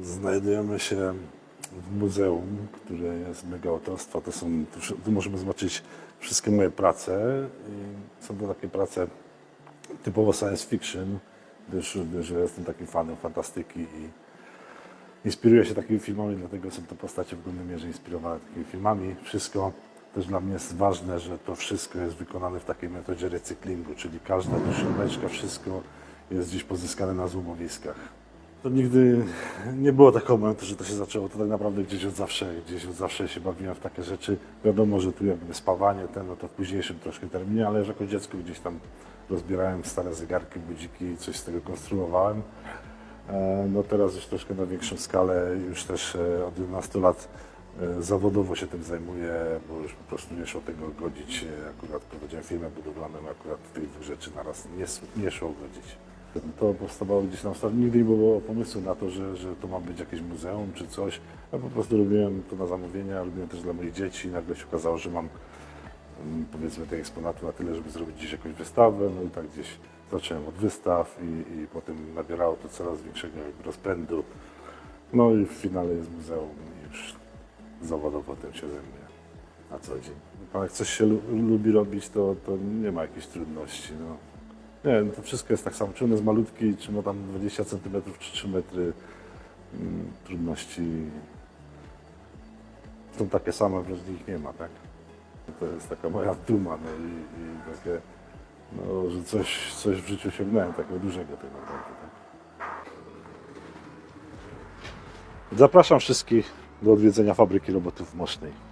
Znajdujemy się w muzeum, które jest mega autorstwa. To są, tu, możemy zobaczyć wszystkie moje prace. I są to takie prace typowo science fiction, gdyż, gdyż jestem takim fanem fantastyki i inspiruję się takimi filmami, dlatego są to postacie w głównej mierze inspirowane takimi filmami. Wszystko też dla mnie jest ważne, że to wszystko jest wykonane w takiej metodzie recyklingu, czyli każda śrubeczka, wszystko jest gdzieś pozyskane na złomowiskach. To nigdy nie było takiego momentu, że to się zaczęło. To tak naprawdę gdzieś od zawsze, gdzieś od zawsze się bawiłem w takie rzeczy. Wiadomo, że tu jakby spawanie, ten, no to w późniejszym troszkę terminie, ale jako dziecko gdzieś tam rozbierałem stare zegarki, budziki, coś z tego konstruowałem. E, No teraz już troszkę na większą skalę, już też e, od 11 lat e, zawodowo się tym zajmuję, bo już po prostu nie szło tego godzić. Akurat prowadziłem firmę budowlaną, akurat tych dwóch rzeczy naraz nie, nie szło godzić. To powstawało gdzieś tam, w nigdy nie było pomysłu na to, że, że to ma być jakieś muzeum czy coś. Ja po prostu robiłem to na zamówienia, robiłem też dla moich dzieci. Nagle się okazało, że mam mm, powiedzmy tych eksponatów na tyle, żeby zrobić gdzieś jakąś wystawę, no i tak gdzieś zacząłem od wystaw i, i potem nabierało to coraz większego rozpędu. No i w finale jest muzeum i już zawodowo tym się zajmuję na co dzień. Pan jak coś się lu- lubi robić, to, to nie ma jakichś trudności. No. Nie, no to wszystko jest tak samo. Czy on jest malutki, czy ma tam 20 cm, czy 3 metry. Mm, Trudności są takie same, ich nie ma, tak? To jest taka moja duma, no i, i takie, no, że coś, coś w życiu osiągnąłem, takiego dużego naprawdę, tak? Zapraszam wszystkich do odwiedzenia fabryki robotów w Mosznej.